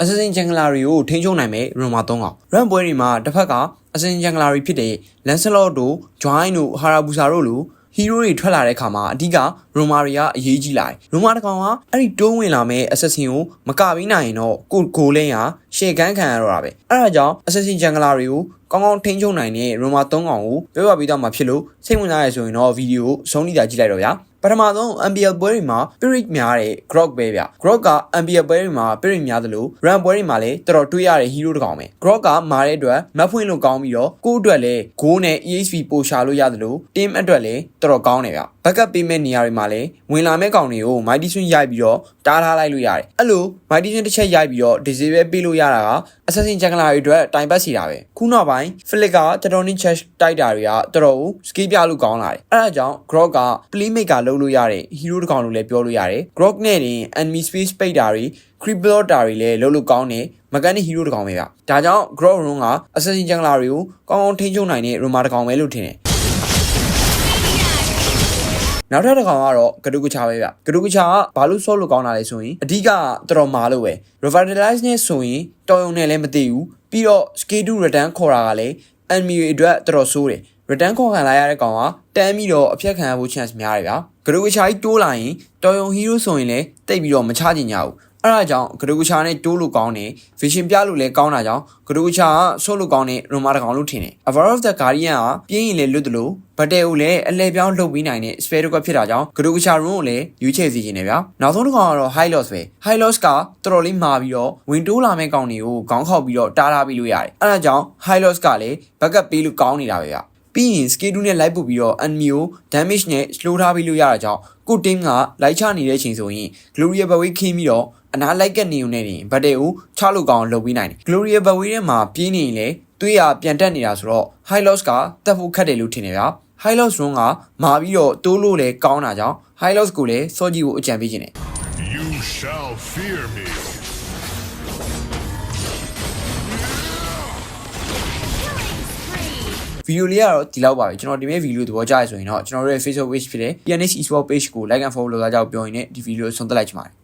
Assassin Jungler တွေကိုထိန်းချုပ်နိုင်မယ်ရွန်မာ3ကောင် run ပွဲတွေမှာတစ်ဖက်က Assassin Jungler တွေဖြစ်တဲ့ Lancelot တို့ Join တို့ Hayabusa တို့လို hero တွေထွက်လာတဲ့အခါမှာအဓိက Roma တွေကအရေးကြီးလာတယ်။ Roma တစ်ကောင်ကအဲ့ဒီတိုးဝင်လာမဲ့ Assassin ကိုမကပြီးနိုင်ရင်တော့ကိုဂိုလင်းဟာရှေ့ကန်းခံရတော့တာပဲ။အဲ့ဒါကြောင့် Assassin Jungler တွေကိုကောင်းကောင်းထိန်းချုပ်နိုင်တဲ့ Roma 3ကောင်ကိုပြောပြပေးတော့မှာဖြစ်လို့စိတ်ဝင်စားရဆိုရင်တော့ဗီဒီယိုကိုဆုံးဖြတ်ကြည့်လိုက်တော့ဗျာ။ ပထမဆုံး MPL ပွဲတွေမှာ Spirit များတဲ့ Grok ပဲဗျ Grok က MPL ပွဲတွေမှာ Spirit များသလို Run ပွဲတွေမှာလည်းတော်တော်တွေးရတဲ့ hero တစ်ကောင်ပဲ Grok ကမာတဲ့အတွက်မတ်ဖွင့်လို့ကောင်းပြီးတော့ကိုယ့်အတွက်လည်း goal နဲ့ EXP ပို့ရှာလို့ရသလို team အတွက်လည်းတော်တော်ကောင်းတယ်ဗျ backup ပေးမဲ့နေရာတွေမှာလည်းဝင်လာမဲ့ကောင်တွေကို Mighty Swing ရိုက်ပြီးတော့တားထားလိုက်လို့ရတယ်အဲ့လို Mighty Swing တစ်ချက်ရိုက်ပြီးတော့ disable ပေးလို့ရတာက Assassin Jungler တွေအတွက်တိုင်ပတ်စီတာပဲခုနောက်ပိုင်း Flick ကတော်တော်နဲ့ check တိုက်တာတွေကတော်တော်ကို skill ပြလို့ကောင်းလာတယ်အဲ့ဒါကြောင့် Grok က playmaker လုပ်လို့ရတဲ့ hero တစ်ကောင်လို့လည်းပြောလို့ရတယ် Grok နဲ့တင် enemy space ပိတ်တာတွေ creep blocker တွေလည်းလုပ်လို့ကောင်းတယ် mechanic hero တစ်ကောင်ပဲဗျဒါကြောင့် Grok Rune က Assassin Jungler တွေကိုကောင်းကောင်းထိန်းချုပ်နိုင်တဲ့ Roma တစ်ကောင်ပဲလို့ထင်တယ် နောက်ထပ်တစ်ကောင်ကတော့ဂဒုကချာပဲဗျဂဒုကချာကဘာလို့ဆော့လို့ကောင်းတာလဲဆိုရင်အဓိကတော်တော်မာလို့ပဲ revitalize နဲ့ဆိုရင်တော်ရုံနဲ့လည်းမသိဘူးပြီးတော့ scale to return ခေါ်တာကလည်း enemy တွေအတွက်တော်တော်ဆိုးတယ် return ခေါ်ခံလိုက်ရတဲ့ကောင်ကတန်းပြီးတော့အဖြတ်ခံရဖို့ chance များတယ်ဗျာဂဒုကချာကြီးတိုးလာရင်တော်ရုံ hero ဆိုရင်လည်းတိတ်ပြီးတော့မချကြင်ကြဘူး အဲ့ဒါကြောင့်ဂဒုကချာနဲ့တိုးလို့ကောင်းတယ် vision ပြလို့လည်းကောင်းတာကြောင့်ဂဒုကချာကဆော့လို့ကောင်းတဲ့ Roma တကောင်လို့ထင်တယ် Avaro of the Guardian ကပြင်းရင်လည်းလွတ်တယ်လို့ဘတ်တဲကိုလည်းအလဲပြောင်းလုပ်ပြီးနိုင်တဲ့ spare တစ်ခွက်ဖြစ်တာကြောင့်ဂဒုကချာ rune ကိုလည်းရွေးချယ်စီခြင်းတယ်ဗျာနောက်ဆုံးတစ်ကောင်ကတော့ high loss ပဲ high loss ကတော်တော်လေးမာပြီးတော့ဝင်တိုးလာမဲ့ကောင်တွေကိုခေါင်းခောက်ပြီးတော့တားထားပြီးလို့ရတယ်အဲ့ဒါကြောင့် high loss ကလည်း backup ပေးလို့ကောင်းနေတာပဲဗျာ ပြီးရင် scale 2နဲ့လိုက်ပုတ်ပြီးတော့ enemy ကို damage နဲ့ slow ထားပြီးလို့ရတာကြောင့်ကို team ကလိုက်ချနေတဲ့အချိန်ဆိုရင် Gloria Baway ခင်းပြီးတော့အနားလိုက်ကနေုံနဲ့တင်ဘတ်တဲကိုချလို့ကောင်းလုပ်ပြီးနိုင်တယ် Gloria Baway ထဲမှာပြင်းနေရင်လေသွေးရပြန်တက်နေတာဆိုတော့ high loss ကတက်ဖို့ခက်တယ်လို့ထင်တယ်ဗျာ high loss run ကမာပြီးတော့တိုးလို့လည်းကောင်းတာကြောင့် high loss ကိုလည်းစောကြည့်ဖို့အကြံပေးခြင်းတယ် You shall fear me. ဗီဒီယိုလေးကတော့ဒီလောက်ပါပဲကျွန်တော်ဒီမဲ့ဗီဒီယိုသဘောကျရဆိုရင်တော့ကျွန်တော်တို့ရဲ့ Facebook page ဖြစ်တဲ့ PNH Esport page ကို like and follow လုပ်ကြကြအောင်ပြောရင်လည်းဒီဗီဒီယိုဆုံးသက်လိုက်ချင်ပါတယ်